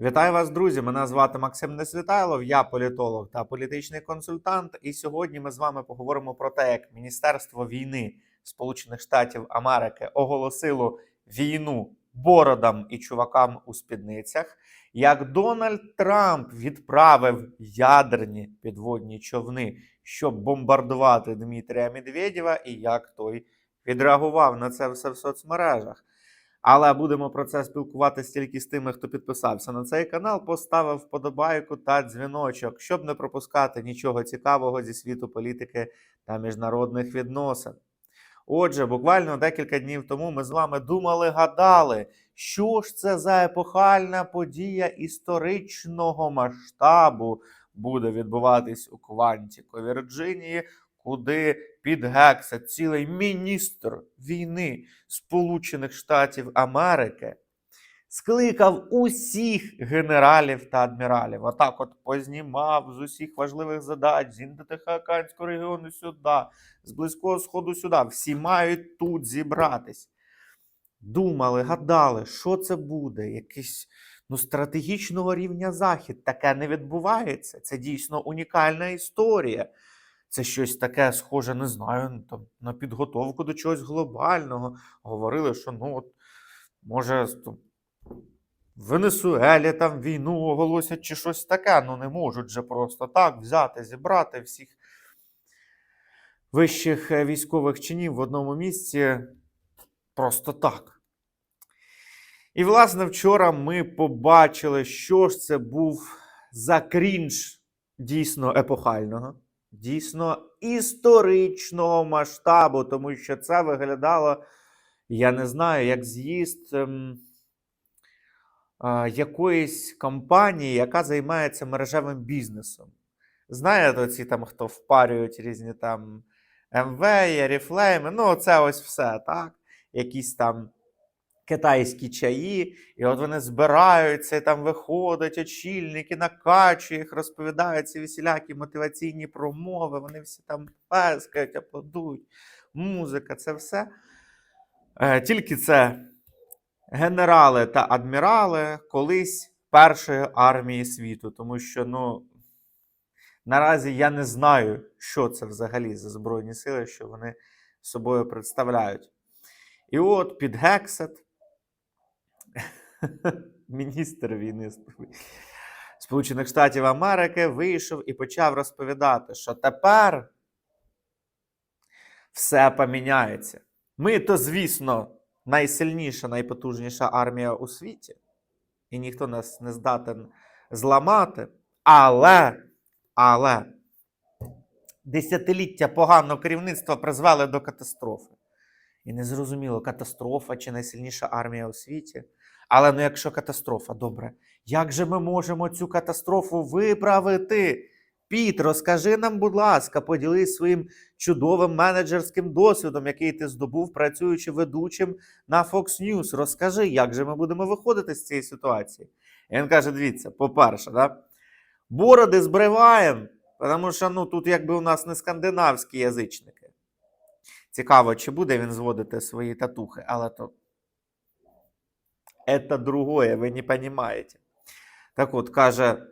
Вітаю вас, друзі! Мене звати Максим Несвітайлов, я політолог та політичний консультант. І сьогодні ми з вами поговоримо про те, як Міністерство війни Сполучених Штатів Америки оголосило війну бородам і чувакам у спідницях, як Дональд Трамп відправив ядерні підводні човни, щоб бомбардувати Дмитрія Медведєва, і як той відреагував на це все в соцмережах. Але будемо про це спілкуватися тільки з тими, хто підписався на цей канал, поставив вподобайку та дзвіночок, щоб не пропускати нічого цікавого зі світу політики та міжнародних відносин. Отже, буквально декілька днів тому ми з вами думали, гадали, що ж це за епохальна подія історичного масштабу буде відбуватись у Квантіко, Вірджинії, куди під Гекса цілий міністр війни Сполучених Штатів Америки скликав усіх генералів та адміралів. Отак от познімав з усіх важливих задач з Індотихоокеанського регіону сюди, з Близького Сходу сюди. Всі мають тут зібратись. Думали, гадали, що це буде, якийсь ну, стратегічного рівня захід. Таке не відбувається. Це дійсно унікальна історія. Це щось таке схоже, не знаю, там, на підготовку до чогось глобального. Говорили, що ну от, може, там, в Венесуелі там війну оголосять чи щось таке. Ну не можуть же просто так взяти, зібрати всіх вищих е, військових чинів в одному місці просто так. І, власне, вчора ми побачили, що ж це був за крінж дійсно епохального дійсно історичного масштабу, тому що це виглядало, я не знаю, як з'їзд ем, а, якоїсь компанії, яка займається мережевим бізнесом. Знаєте, ці там, хто впарюють різні там МВ, Аріфлейми, ну, це ось все, так? Якісь там китайські чаї, і от вони збираються, і там виходять очільники, накачують їх, розповідають ці весілякі мотиваційні промови, вони всі там пескають, аплодують, музика, це все. Е, Тільки це генерали та адмірали колись першої армії світу, тому що, ну. Наразі я не знаю, що це взагалі за Збройні сили, що вони собою представляють. І от під Гексет міністр війни Сполучених Штатів Америки вийшов і почав розповідати, що тепер все поміняється. Ми то, звісно, найсильніша, найпотужніша армія у світі, і ніхто нас не здатен зламати. Але, але десятиліття поганого керівництва призвели до катастрофи. І не зрозуміло, катастрофа чи найсильніша армія у світі. Але ну якщо катастрофа, добре, як же ми можемо цю катастрофу виправити? Піт, розкажи нам, будь ласка, поділись своїм чудовим менеджерським досвідом, який ти здобув, працюючи ведучим на Fox News. Розкажи, як же ми будемо виходити з цієї ситуації? І він каже: дивіться, по-перше, да? бороди збриваємо, тому що ну, тут якби у нас не скандинавські язичники. Цікаво, чи буде він зводити свої татухи, але то это другое, ви не розумієте. Так от, каже,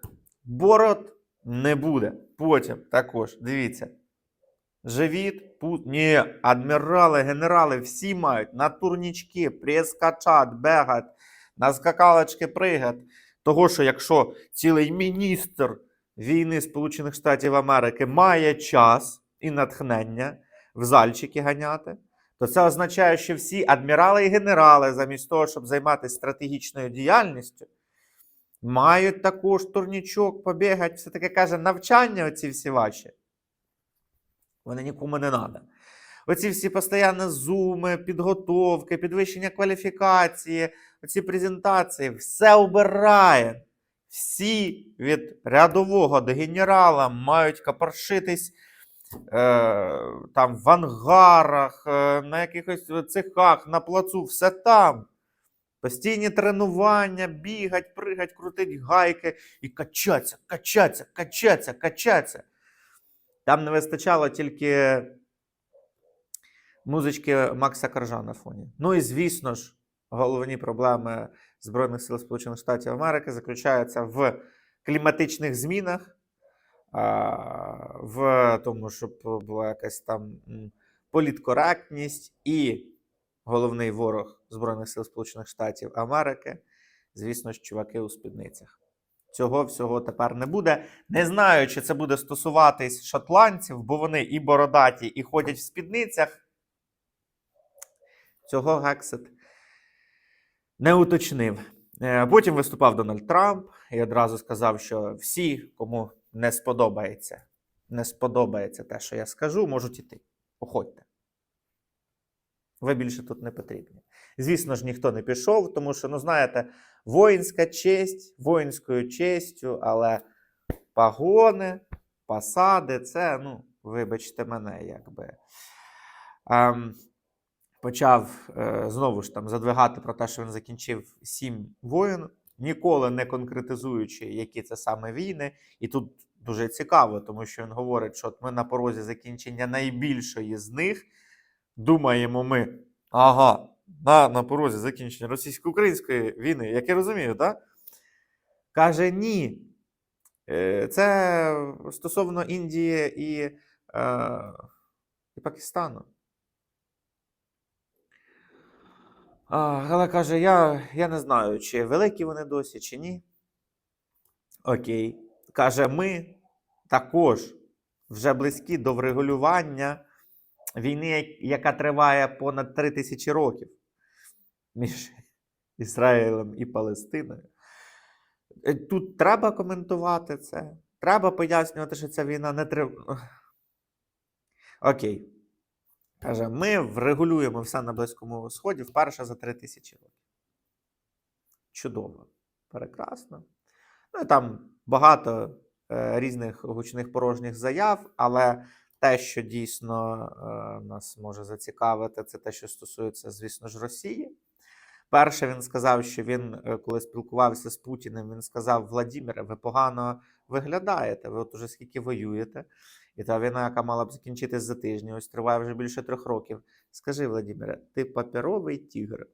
бород не буде. Потім також, дивіться. Живіт, пут. Ні, адмірали, генерали всі мають на турнічки, прескачать, бегать, на скакалочки пригать. Того, що якщо цілий міністр війни Сполучених Штатів Америки має час і натхнення в зальчики ганяти, то це означає, що всі адмірали і генерали, замість того, щоб займатися стратегічною діяльністю, мають також турнічок, побігати, все таке каже, навчання оці всі ваші. Вони нікому не треба. Оці всі постійні зуми, підготовки, підвищення кваліфікації, оці презентації, все обирає. Всі від рядового до генерала мають капоршитись е, там в ангарах, е, на якихось цехах, на плацу, все там. Постійні тренування, бігать, пригать, крутить гайки і качаться, качаться, качаться, качаться. Там не вистачало тільки музички Макса Коржа на фоні. Ну і звісно ж, головні проблеми Збройних сил Сполучених Штатів Америки заключається в кліматичних змінах, в тому, щоб була якась там політкоректність і головний ворог Збройних сил Сполучених Штатів Америки, звісно ж, чуваки у спідницях. Цього всього тепер не буде. Не знаю, чи це буде стосуватись шотландців, бо вони і бородаті, і ходять в спідницях. Цього Гексит не уточнив. Е, Потім виступав Дональд Трамп і одразу сказав, що всі, кому не сподобається, не сподобається те, що я скажу, можуть іти. Уходьте. Ви більше тут не потрібні. Звісно ж, ніхто не пішов, тому що, ну, знаєте, воїнська честь, воїнською честю, але пагони, посади це, ну, вибачте мене, якби. Ем, почав е, знову ж там задвигати про те, що він закінчив сім воїн, ніколи не конкретизуючи, які це саме війни. І тут дуже цікаво, тому що він говорить, що от ми на порозі закінчення найбільшої з них. Думаємо ми, ага, на, на порозі закінчення російсько-української війни, як я розумію, так? Каже, ні. Е, Це стосовно Індії і, е, і Пакистану. А, але каже, я, я не знаю, чи великі вони досі, чи ні. Окей. Каже, ми також вже близькі до врегулювання війни, яка триває понад 3 тисячі років між Ізраїлем і Палестиною. Е, Тут треба коментувати це. Треба пояснювати, що ця війна не триває. Окей. Каже, ми врегулюємо все на Близькому Сході вперше за 3 тисячі років. Чудово. Прекрасно. Ну і там багато е, різних гучних порожніх заяв, але те, що дійсно е, нас може зацікавити, це те, що стосується, звісно ж, Росії. Перше, він сказав, що він, е, коли спілкувався з Путіним, він сказав: Владіміре, ви погано виглядаєте, ви от уже скільки воюєте. І та війна, яка мала б закінчитись за тиждень, ось триває вже більше трьох років. Скажи, Владіміре, ти паперовий тігр?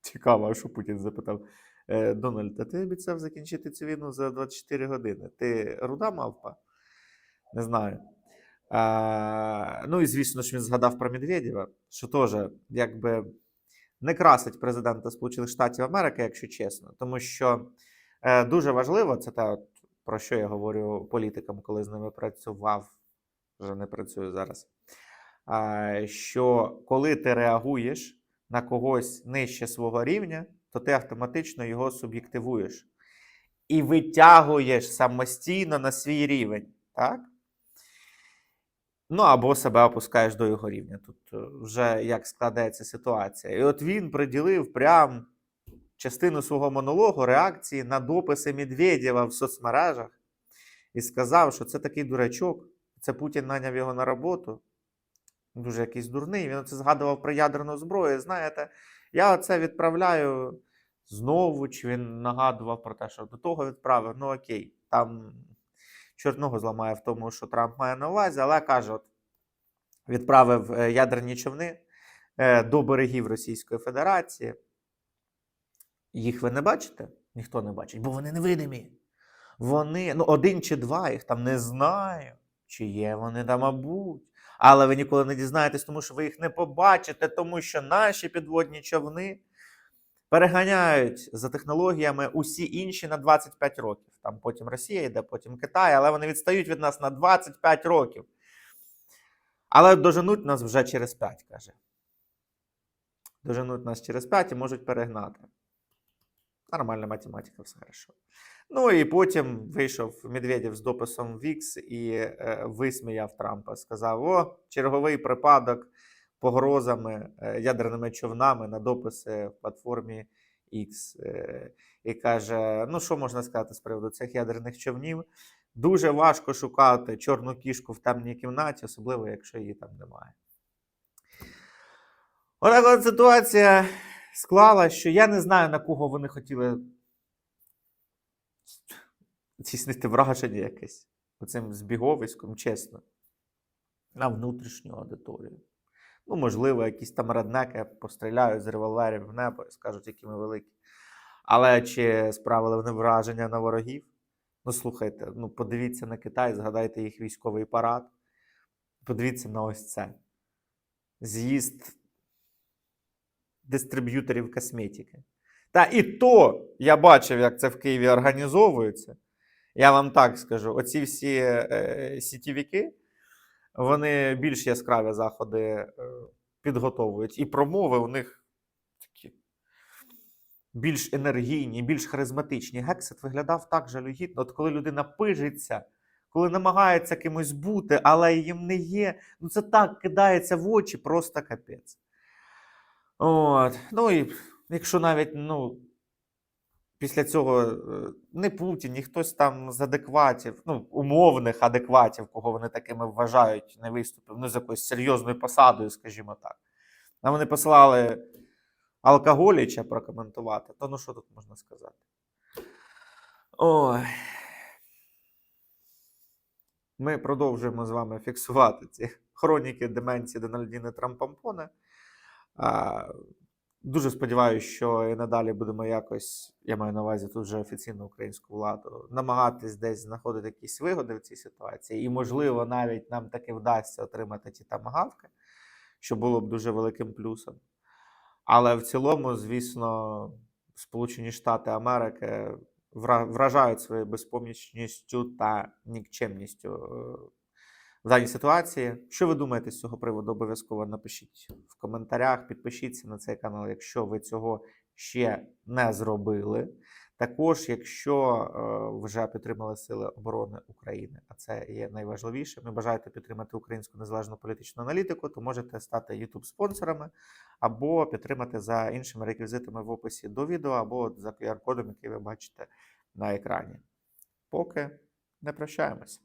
Цікаво, що Путін запитав. «Е, Дональд, а ти обіцяв закінчити цю війну за 24 години. Ти руда мавпа? Не знаю. А, ну і звісно ж, він згадав про Медведєва, що теж якби не красить президента Сполучених Штатів Америки, якщо чесно, тому що е, дуже важливо, це от, про що я говорю політикам, коли з ними працював, вже не працюю зараз. Що коли ти реагуєш на когось нижче свого рівня, то ти автоматично його суб'єктивуєш і витягуєш самостійно на свій рівень. Так? Ну, або себе опускаєш до його рівня. Тут е, вже як складається ситуація. І от він приділив прям частину свого монологу реакції на дописи Медведєва в соцмережах і сказав, що це такий дурачок, це Путін наняв його на роботу. Дуже якийсь дурний. Він це згадував про ядерну зброю. Знаєте, я це відправляю знову, чи він нагадував про те, що до того відправив. Ну окей, там чорного зламає в тому, що Трамп має на увазі, але каже, от, відправив е, ядерні човни е, до берегів Російської Федерації. Їх ви не бачите? Ніхто не бачить, бо вони невидимі. Вони, ну, один чи два, їх там не знаю, чи є вони там, мабуть. Але ви ніколи не дізнаєтесь, тому що ви їх не побачите, тому що наші підводні човни переганяють за технологіями усі інші на 25 років. Там потім Росія йде, потім Китай, але вони відстають від нас на 25 років. Але доженуть нас вже через 5, каже. Доженуть нас через 5 і можуть перегнати. Нормальна математика, все хорошо. Ну і потім вийшов Медведєв з дописом Вікс і е, висміяв Трампа. Сказав: О, черговий припадок погрозами е, ядерними човнами на дописи в платформі X. Е, і каже: ну, що можна сказати з приводу цих ядерних човнів? Дуже важко шукати чорну кішку в темній кімнаті, особливо якщо її там немає. Отака от ситуація склала, що я не знаю, на кого вони хотіли здійснити враження якесь оцим збіговиськом, чесно, на внутрішню аудиторію. Ну, можливо, якісь там реднеки постріляють з револьверів в небо і скажуть, які ми великі. Але чи справили вони враження на ворогів? Ну, слухайте, ну подивіться на Китай, згадайте їх військовий парад. Подивіться на ось це. З'їзд дистриб'юторів косметики. Та і то я бачив, як це в Києві організовується. Я вам так скажу: оці всі е, сітівіки, вони більш яскраві заходи е, підготовують. І промови у них такі більш енергійні, більш харизматичні. Гексет виглядав так жалюгідно, от коли людина пижиться, коли намагається кимось бути, але їм не є. Ну це так кидається в очі, просто капець. От. Ну і якщо навіть, ну. Після цього е, не Путін, ні хтось там з адекватів, ну, умовних адекватів, кого вони такими вважають, не виступив, ну, з якоюсь серйозною посадою, скажімо так. А вони послали алкоголіча прокоментувати, то ну що тут можна сказати? Ой. Ми продовжуємо з вами фіксувати ці хроніки деменції Дональдіни Трампампоне. Дуже сподіваюся, що і надалі будемо якось, я маю на увазі тут вже офіційну українську владу, намагатись десь знаходити якісь вигоди в цій ситуації. І, можливо, навіть нам таки вдасться отримати ті тамагавки, що було б дуже великим плюсом. Але в цілому, звісно, Сполучені Штати Америки вражають своєю безпомічністю та нікчемністю е, в даній ситуації. Що ви думаєте з цього приводу? Обов'язково напишіть в коментарях, підпишіться на цей канал, якщо ви цього ще не зробили. Також, якщо е, вже підтримали Сили оборони України, а це є найважливіше, ми бажаєте підтримати українську незалежну політичну аналітику, то можете стати youtube спонсорами або підтримати за іншими реквізитами в описі до відео, або за QR-кодом, який ви бачите на екрані. Поки не прощаємося.